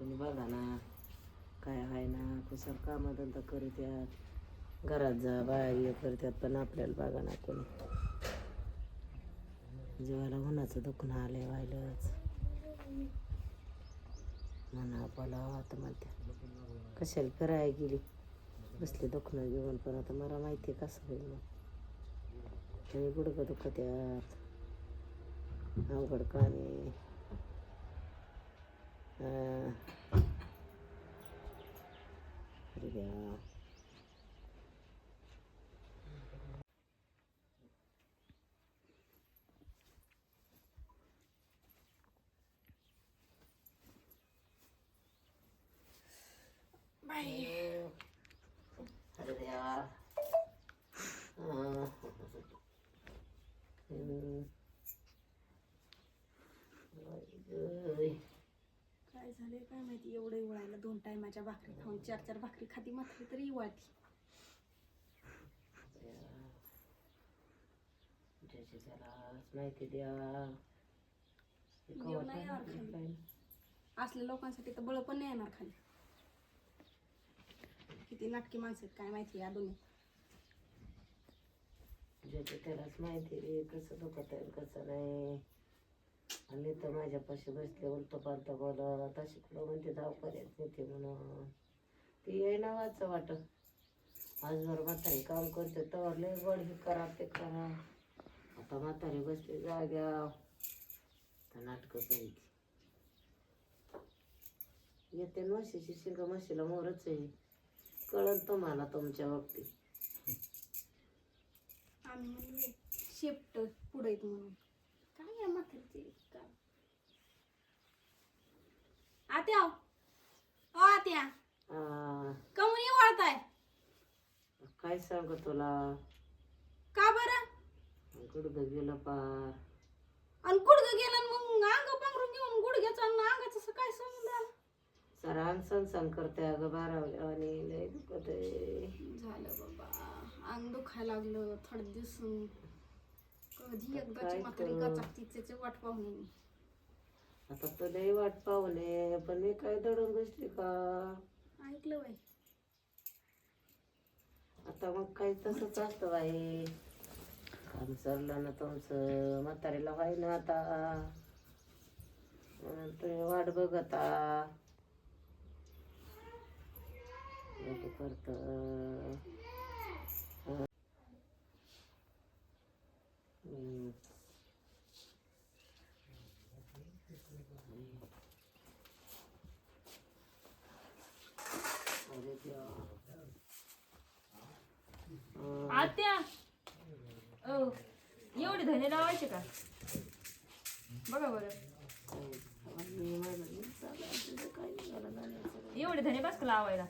दुखत बघा ना काय आहे ना कुसर कामधंदा करत्यात घरात जा बाहेर हे करतात पण आपल्याला बघा ना कोणी. जेवायला उन्हाचं दुखणं आलंय व्हायलाच. म्हणा बोला आता म्हणते कशाला फिरायला गेली? बसले दुखणं घेऊन पण आता मला माहिती आहे कसं होईल मग. त्याने गुडघं दुखत यात अवघड काम आहे अं, अरे देवा अरे देवा अं, हम्म. अय. काय माहिती एवढं इवळायला दोन टायमाच्या भाकरी खाऊन चार चार भाकरी खाती मात्र तरी इवळती माहिती देव नाही येणार खाली. असल्या लोकांसाठी तर बळ पण नाही येणार खाली. किती नाटकी माणसं आहेत काय माहिती या दोन्ही. ज्याची त्यालाच माहिती रे कसं दुखत आहे कसं नाही. आणि तर माझ्यापाशी बसले उलट पालत बोला तशी कुठं म्हणते धावपर्यंत नेते म्हणून. ती येई वाच वाट आजवर म्हातारी काम करते तर लय गोड हे करा ते करा आता म्हातारी बसली जाग्या. तर नाटकं करीत येते म्हशीची शिंग म्हशीला मोरच आहे. कळत तुम्हाला तुमच्या बाबतीत. आम्ही म्हणले शेपट पुढे म्हणून. काय या म्हातारीचे काय आत्या हो. ओ आत्या. आ, कमून इवळताय काय सांगू तुला? का बरं? गुडघं गेलं पार. आणि गुडघं गेलं आणि मग अंग पांघरून घेऊन गुडघ्याचं आणि अंगाचं असं काय समजून आलं सर अंग सण करते अगं बारावल्या आणि लय दुखत आहे झालं बाबा. अंग दुखायला लागलं थोडे दिवस कधी एकदाची काय म्हातारी तर. गचाकती त्याची वाट पाहून. आता तर लय वाट पाहुणे पण मी काय दडून बसली का? ऐकलं बाई. आता मग काही तसंच असतं बाई. काम चाललं ना तुमचं म्हातारीला व्हाय ना आता. म्हणून तुम्ही वाट बघता करत. हम्म. अरे देवा आत्या. ओ एवढे धने लावायचे का? बघा बरं. एवढे धने बस का लावायला?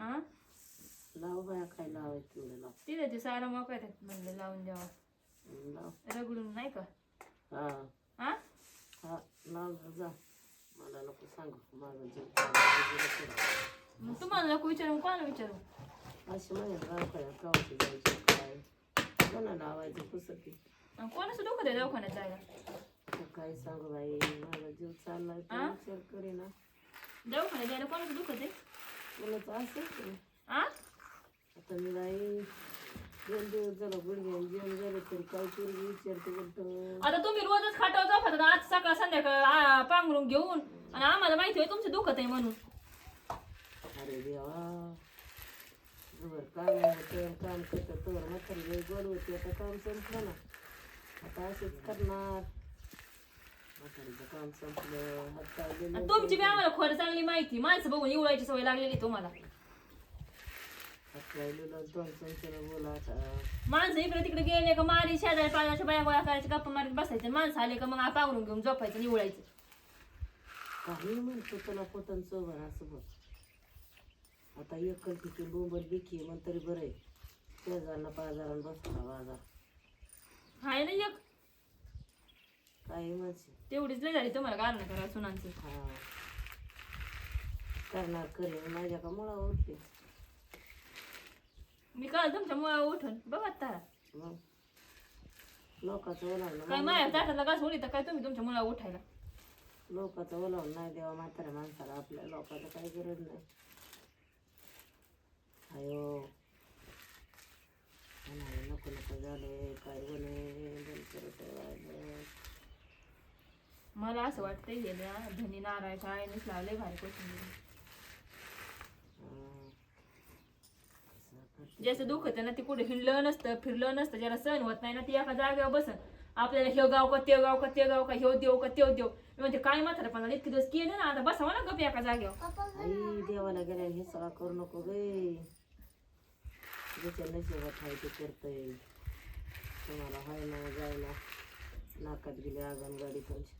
हा लाव बाया काय लावायचं लाव. तिथे ते सारा मोकळा आहेत म्हणलं लावून द्यावा. लाव. रगडून नाही का? हा. हा हा लाव जा. मला नको सांगू. माझं जीव चालला. मग तुम्हाला नको विचारू कोणाला विचारू? अशी माझ्या गावकडे गावाची जायची काय कोणा लावायचं पुसकी कोणाचं डोकं आहे दवाखान्यात जायला? काय सांगू बाई माझा जीव चाललाय तू आ? विचार करीना दवाखान्यात जायला कोणाचं दुखत आहे बोलत असेल की आ? आता मी बाई दोन दिवस झालं गुडघ्यान जेवण झालं तरी काय पोरगी विचारते बोलतो आता तुम्ही रोजच खाटावर जातात आज सकाळ संध्याकाळ आ, पांघरून घेऊन. आणि आम्हाला माहिती आहे तुमचं दुखत आहे म्हणून. अरे देवा. जवळ काम होतं काम करतं तर म्हातारी गोड होती आता काम संपलं ना. आता असंच करणार. म्हातारीचं काम संपलं हात आणि तुमची बी आम्हाला खरं चांगली माहिती माणसं बघून इवळायची सवय लागलेली तुम्हाला. आपल्याला दोन चमच्याला बोला आता. माणसं इकडे तिकडे गेले का मारी शेजारी पाजाच्या बाया गोळा करायचे गप्पा मारीत बसायचे. माणसं आले का मग आ पावरून घेऊन झोपायचं निवळायचं. काही म्हणतो तुला पोतन चोबर असं बघ आता एकल पिकी बोंबल बिकी मग तरी बरं आहे. शेजारला बाजारात बसला बाजार. हाय ना एक. काही म्हणशील तेवढीच नाही झाली तुम्हाला कारण करा सुनांचं. हा. करणार करेन माझ्या का मुळा उठली? मी काल तुमच्या मुळा उठून बघा तारा. मग? लोकांचं ओलावलं काय माया ताटातला घास उडी तर काय तुम्ही तुमच्या मुळा उठायला? लोकांचं ओलावून नाही देवा म्हाताऱ्या माणसाला. आपल्या लोकांचं काही गरज नाही. अयो नको नको झाले काय. मला असं वाटतंय गेल्या धनी नाराय काय नसला लय भारी हा. ज्याचं दुःख होतं ना ते कुठे हिंडलं नसतं फिरलं नसतं ज्याला सहन होत नाही ना ती एका जागेवर बसन आपल्याला हे गाव का ते गाव का ते गाव का ह्यो देव का त्यो देव. मी म्हणते काय म्हातारपणाला इतके दिवस केलं ना आता बसावं ना गप एका जागेवर. देवाला गेल्या हे सगळा करू नको गे. ज्याच्या नशिबात आहे ते करतय. तुम्हाला हाय ना जायला नाकात गेली गाडी तुमची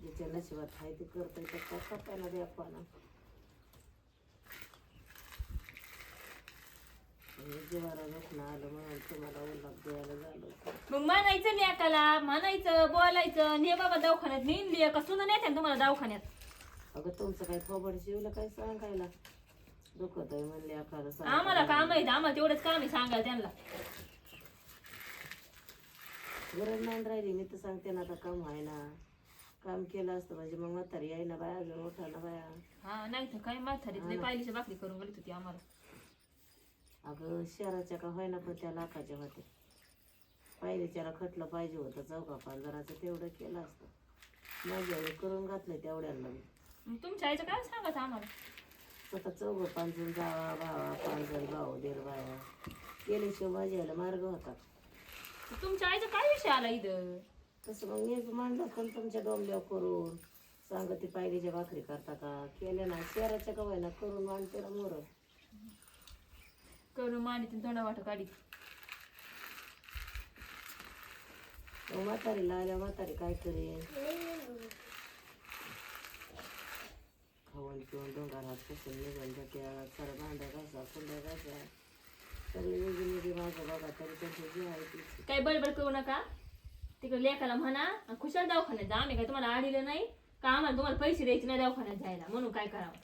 ज्याच्या नशिबात आहे ते करतय तर काय करताना द्या पाना. मग म्हणायचं लेकाला म्हणायचं बोलायचं ने बाबा दवाखान्यात नेन का सुना नेत्या तुम्हाला दवाखान्यात? अगं तुमचं काय थोबड शिवलं काय सांगायला? दुखत आहे म्हणले एखादं आम्हाला काम आहे आम्हाला तेवढंच काम आहे सांगायला त्यांना. गरज नाही राहिली मी तर सांगते ना आता काम आहे ना. काम केलं असतं म्हणजे मग म्हातारी आहे ना बाया अजून मोठा ना बाया. हा नाही तर काय म्हातारीत लय पायलीची भाकरी करून गेली होती आम्हाला. अगं शहराच्या का होईना पण त्या लाखाच्या होते पायरीच्याला खटलं पाहिजे होतं चौका पांजराचं तेवढं केलं असतं. माझ्या करून घातलं तेवढ्यांना मी. तुमच्या आईचं काय सांगायचं आम्हाला? स्वतः चौघं पांजून जावा भावा पांजर भाऊ देर बाया केल्याशिवाय माझ्या आईला मार्ग होता. तुमच्या आईचा काय विषय आला इथं? तसं मग मी मांडलं पण तुमच्या डोंबल्या करून सांगते पायरीच्या भाकरी करता का? केल्या ना शहराच्या का होईना करून मांडते ना मोर. करून मांडी तोंडा वाट काढी. म्हातारीला आल्या म्हातारी काय करेन खाऊन पिऊन डोंगर हात पुसून निघून जात्या सारं भांड्या घासा कुंड्या घासा सगळी वेगळी वेगळी माझं बघा तरी त्यांची जी आहे ती काही बडबड करू नका. तिकडे लेखाला म्हणा आणि खुशाल दवाखान्यात जा. आम्ही काय तुम्हाला आडिलं नाही का? आम्हाला तुम्हाला पैसे द्यायचे नाही दवाखान्यात जायला. म्हणून काय करावं?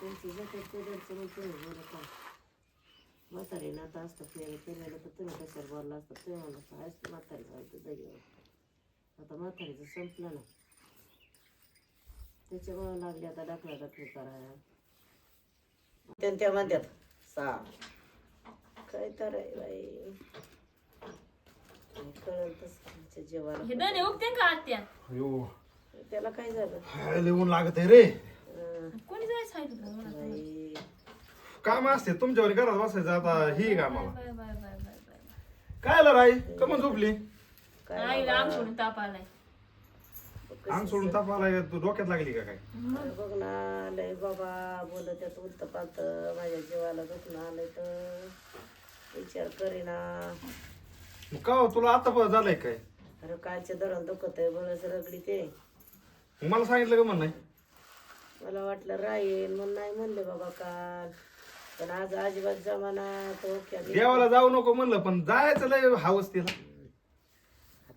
त्यांची जगत त्यांचं मग तुम्ही बोलू का म्हातारीनं आता असतं फेर केलेलं तर तुम्ही कशाला बोलला असतं तुम्ही म्हणलं असतं म्हातारी चालतं दगेवर आता म्हातारीचं संपलं ना. त्याच्यामुळे लागली आता दाखला दाखली करायला. त्यांच्या म्हणतात सा काय तर आहे बाई. कळलं तसं जेवायला हे दणे उगते का आत्या? अयो. त्याला काय झालं? हाय, लय ऊन लागत आहे रे. अं, कोणी जायचं सांगितलं तुला मला? बाई. काम असते तुमच्यावर घरात बसायचं आता ही का मला bye bye bye bye bye काय आलं राई? कमन झोपली? काय आईला ताप आलाय. अंग सोडून ताप आला तू डोक्यात लागली का काय? अरे बघ ना लय बाबा बोलत त्यात उलत पालत माझ्या जीवाला दुखणं आलंय तर. विचार करीना. मग का हो, तुला आता पण झालंय काय? अरे कालचे धरण दुखत आहे बळच रगडी ते. मग मला सांगितलं का म्हण नाही मला वाटलं राहील म्हणून नाही म्हणले बाबा काल. पण आज अजिबात जमाना तो देवाला जाऊ नको म्हणलं पण जायचं लय हवस तिला.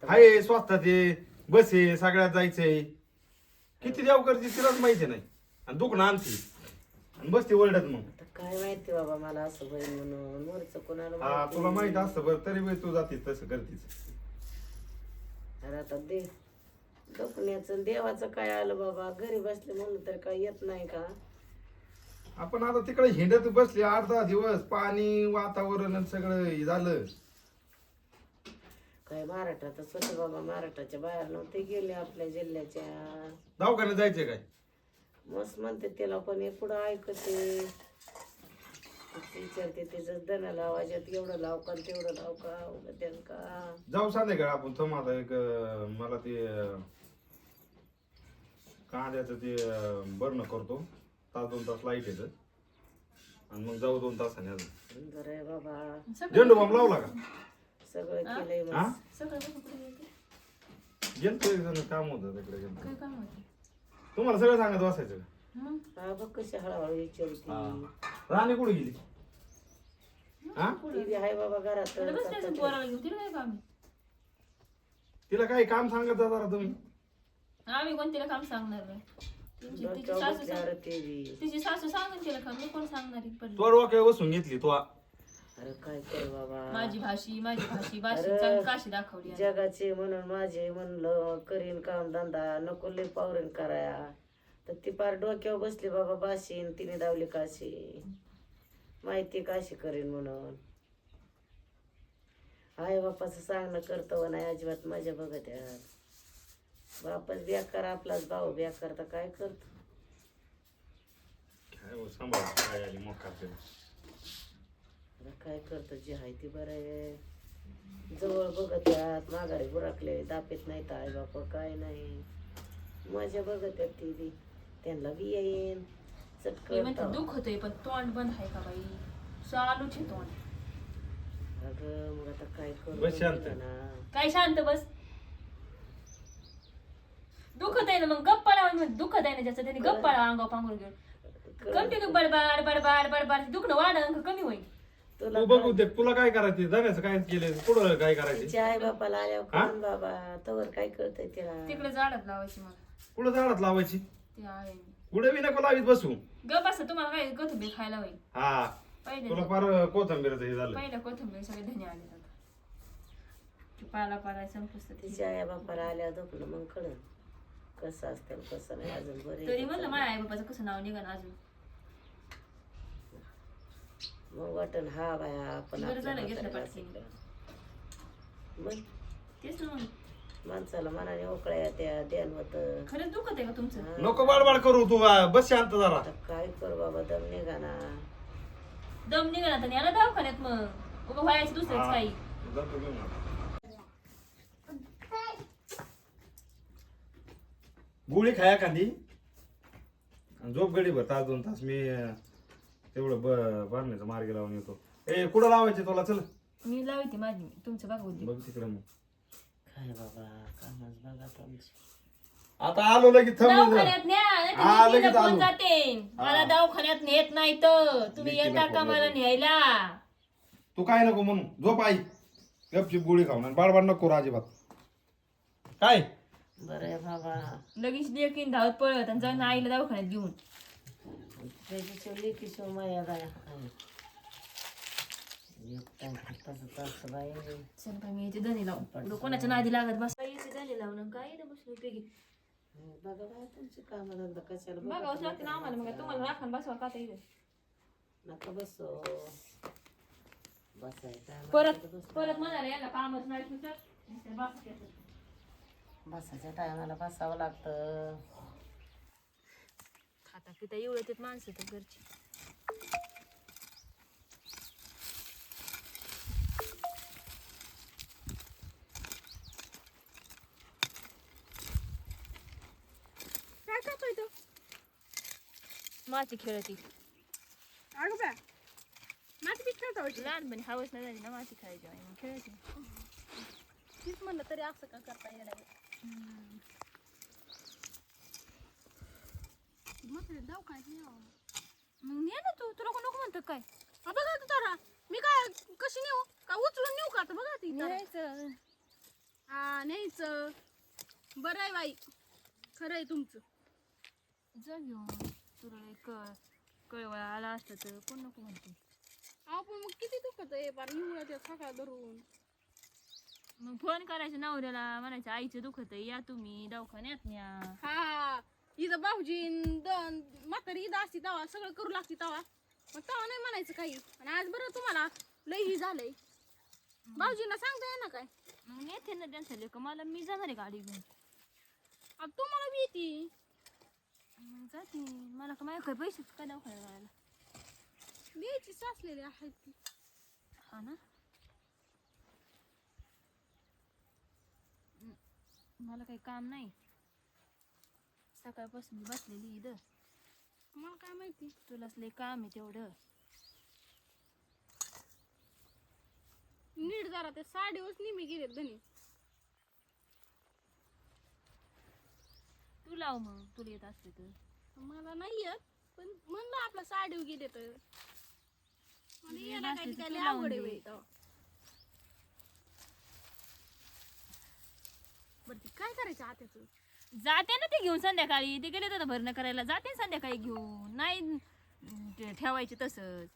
हाय स्वस्तात आहे बस आहे सगळ्यात जायचंय. किती देव करते तिलाच माहिती नाही. आणि दुखणं आणते आणि बसते ओरडत मग. आता काय माहिती बाबा मला असं होईल म्हणून. मोरचं कोणाला हा माहिती? तुला माहीत असतं बरं तरी बी तू जातीस तसं करतीस. अरे आता दे. दुखण्याचं देवाचं काय आलं बाबा? घरी बसले म्हणून तर काय येत नाही का? आपण आता तिकडे हिंडत बसले आठ दहा दिवस पाणी वातावरण आणि सगळं हे झालं. काय महाराष्ट्रात? स्वतः बाबा महाराष्ट्राच्या बाहेर नव्हते गेले आपल्या जिल्ह्याच्या. दवाखान्यात जायचे काय? मस्त म्हणते त्याला पण हे पुढं ऐकते. विचारते त्याचं दणा लावायच्यात एवढं लाव का तेवढं लाव का उगाच त्यानं का? जाऊ संध्याकाळी आपण थांब आता एक अं, मला ते अं, कांद्याचं ते बर्न करतो. तास दोन तास लाइट येतं. आणि मग जाऊ दोन तासाने अजून. बरं आहे बाबा. झेंडू बाम लावला का? सगळं? केलंय हा कुठे गेलते? गेलतो एक जण काम होतं तिकडे गेलतो काय काम होते? तुम्हाला सगळं सांगत बसायचं का? मग? हा बघ कशी हळूहळू विचारती हा. राणी कुठे गेली? हा ती बी आहे बाबा घरात पोराला घेऊन तिला काय काम आहे? तिला काही काम सांगत जा जरा तुम्ही. आम्ही कोण तिला काम सांगणार नाही. तिची तिची डोक्यावर सासू बसल्यावर ते बी. तिची सासू सांगून तिला काम मी कोण सांगणार आहे? तो डोक्यावर बसून घेतली तो अरे काय कर बाबा माझी भाषी माझी भाषी भाषी अरे. चांगली काशी दाखवली आहे. जगाचे म्हणून माझे म्हणलं करीन काम धंदा नको लय पावरीन कराया तर ती पार डोक्यावर बसली बाबा बाशीन तिने दावली काशी माहिती काशी करीन म्हणून आई बापाचं सांगणं कर्तव्य नाही अजिबात माझ्या बघत यात बापच बेकार आपलाच भाऊ बेकार तर काय करतो काय हो, सांभाळ काय आली मोकार. काय करतो जे आहे ती बरं आहे. जवळ बघत यात माघारी बुराकले दापेत नाही तर आई बाप काय नाही. मजा बघत आहेत ती बी. त्यांना बी येईन. मी चटकन म्हणते दुःख होतंय पण तोंड बंद आहे का बाई? चालूच आहे तोंड. अगं मग आता काय करू बस शांत. ना काय शांत बस. दुखत आहे ना मग गप्पा लावून दुखत आहे ना ज्याचं त्यांनी गप्पा लावा अंगावर पांघरून घेऊन. कंटिन्यू बडबाड बडबाड बडबाड. दुखणं वाढ कमी होईल. तू बघू दे तुला काय करायचं जाण्याचं काय केलं पुढं काय करायचं तिच्या आई बापाला आल्यावर हा? बाबा तवर काय कळतंय तिला. तिकडे झाडात लावायची मला. पुढं झाडात लावायची? ते आहे. नको लावीत बसू. गप असं तुम्हाला काय कोथिंबीर खायला होईल? हा. पहिले तुला फार कोथंबीरचं हे झालं. पहिल्या कोथिंबीर सगळे धने आले ते पाला पाला संपुस्त तिच्या आई बापाला आल्यावर दुखणं मग कळन कसं असतं आणि कसं नाही अजून तरी बरे म्हणलं माझ्या आई बाबाचं कसं नाव निघाल अजून? मग वाटण हा बाया आपण बरं आपल्या झालं घेतलं. मग? तेच ना मग. माणसाला मनाने ओकळ्या त्या ध्यान होत खरंच दुखत आहे का तुमचं? नको बाडबाड करू तू. बस शांत जरा. आता काय कर बाबा दम निघा ना दम निघाला तर याला दवाखान्यात मग. उभं व्हायचं दुसरंच काही. जातो घेऊन आता. गोळी खाया कांदी आणि झोप गडी भर तास दोन तास. मी अं, तेवढं ब बांधण्याचा मार्ग लावून येतो. ए कुठं लावायचे तुला? चल. मी लावते माझी तुमचं बघा उद्या. बघ तिकडे मग. काय बाबा कामच बघा तुमची. आता आलो लगेच थांब दवाखान्यात न्या नाहीतर हा, मी तिला लगेच फोन आलो. जाते. मला दवाखान्यात नेत नाही तर. तुम्ही येता फोन का मला. न्यायला. तू काय नको म्हणू झोप आई. गपची गोळी खाऊन आणि. बाडबाड नको करू अजिबात. काय? बरं आहे बाबा. लगेच लेकीन धावत पळत आणि जाऊन आईला दवाखान्यात घेऊन. त्याची चोली की शो माया बाया एक टाइम तसं तसं बाई चल बाई मी याचे धने लावून पुढं कोणाच्या नादी लागत बस याचे धने लावून काय इथं बसलो उपयोगी बघा बाय तुमची कामं धंदा कशाला बघावंच बघा लागते ना आम्हाला मग तुम्हाला राखण बसवा का आता इथं नका बसो बसायचं परत परत म्हणाले याला कामच नाही तुझं नुसतं बस त्याचं. बसायच्या टायमाला बसावं लागतं खाता पिता एवढं ते माणसं तर घरची. काय करतोय तो? माती खेळती. अगं बा माती पीठ खेळतो लहानपणी हवस नाही झाली ना माती खेळायची खेळायची. तीच म्हणलं तरी असं का करता येणार दवाखान्यात. मग ने ना तू तुला कोण नको म्हणतं काय? हा बघा तू तारा मी काय कशी नेऊ? का उचलून नेऊ का आता? बघा ती तारा. न्यायचं. हा न्यायचं. बरं आहे बाई. खरं आहे तुमचं. जा घेऊन. तुला एक कळवळा आला असतं तर कोण नको म्हणते? अहो पण मग किती दुखत आहे? पार निवळत आहे सकाळ धरून. मग फोन करायचं नवऱ्याला म्हणायचं आईचं दुखत आहे या तुम्ही दवाखान्यात न्या. हा. इथं भाऊजी म्हातारी इथं असती तवा सगळं करू लागते तवा. मग तवा नाही म्हणायचं काही. आणि आज बरं तुम्हाला लई ही झालंय. भाऊजींना सांगता येईना काय? मग नेते ना त्यांचं लेक मला मी जाणार आहे गाडी घेऊन आता तुम्हाला बी येते मग जाते. मला का माझ्या काय पैसे काय दवाखान्यात जायला द्यायची साचलेली आहेत ती. हा ना? मला काही काम नाही. सकाळपासून बसलेली इथं. मला काय माहिती? तुलाच लय काम आहे तेवढं. नीट जरा ते साडीवरच निमी गेले धनी. तू लाव मग तुला येत असते तर. मला नाही येत पण म्हणलं आपला साडीवर गेले तर. बर काय करायचं आता तू आवड ते काय करायचं जाते ना ते घेऊन संध्याकाळी. ते गेले तर भरणं करायला. जाते ना संध्याकाळी घेऊन. नाही ते ठेवायचे तसंच.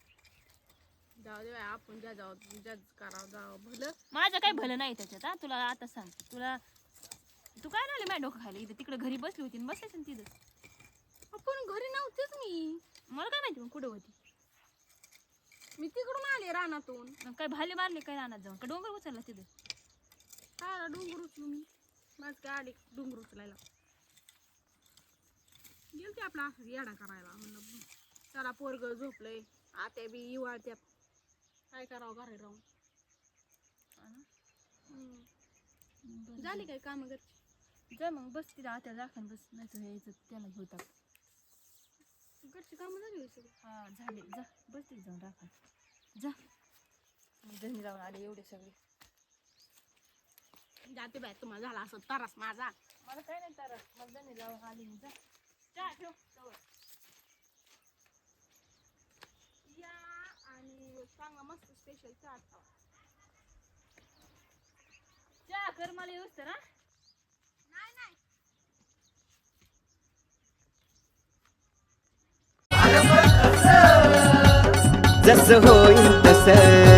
जाऊ दे बाई, आपण ज्या जाऊ ज्या करावं जावं भलं. माझं काही भलं नाही त्याच्यात हा. तुला आता सांग. तुला तू काय राहिले माझ्या डोकं खायला इथं तिकडे घरी बसली होती आणि बसायचं ना तिथं. आपण घरी नव्हतेच मी. मला काय माहिती मग कुठं होती? मी तिकडून आले रानातून. मग काय भाले मारले काय रानात जाऊन? का डोंगर उचलला तिथं? हा डोंगर उचलू मी. माझ काय आले डोंगर उचलायला. गेलते आपला असं येडा करायला म्हणलं त्याला पोरग झोपलंय. आत्या बी इवाळत्यात काय करावं घरी राहून. झाली काय काम घरची? जा मग बस तिथं आता राखण बस नाही तर यायचं त्याला घेऊ टाक. घरची कामं झाली होय सगळी? हा झाले. जा बस तिथे जाऊन राखण जा. धनी जाऊन आले एवढे सगळे. जाते बाय तुम्हाला झाला असं तरास माझा. मला काय नाही तर मला धनी जाऊन आली जा. चहा ठेव तवर. या आणि चांगला मस्त स्पेशल चहा. चहा कर मला येऊस तर हा? नाही नाही. जसं होईल तसं.